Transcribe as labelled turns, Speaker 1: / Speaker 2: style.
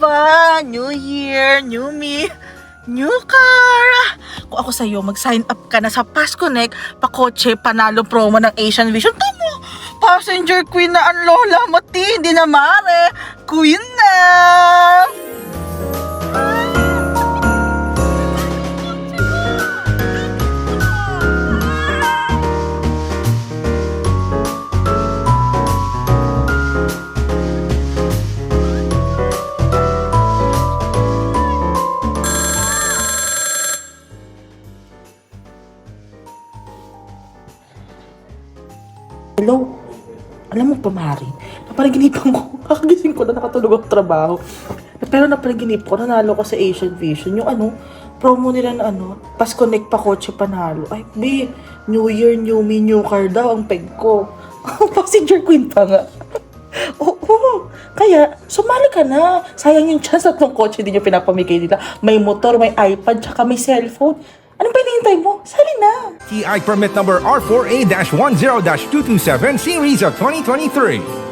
Speaker 1: ba? New Year, new me, new car. Kung ako sa'yo, mag-sign up ka na sa Pass Connect, pakotse, panalo promo ng Asian Vision. Tamo! Passenger queen na ang lola mo. Hindi na mare. Queen na! Hello? Alam mo pa, Mari, napanaginipan ko, kakagising ko na nakatulog ako trabaho. Pero napanaginip ko, nanalo ko sa Asian Vision. Yung ano, promo nila na ano, pas connect pa kotse panalo. Ay, B, New Year, New Me, New Car daw ang peg ko. Passenger queen pa nga. Oo, kaya sumali ka na. Sayang yung chance at ng kotse din yung pinapamigay nila. May motor, may iPad, tsaka may cellphone. Anong pa hinihintay mo? Na!
Speaker 2: TI permit number R4A-10-227 series of 2023.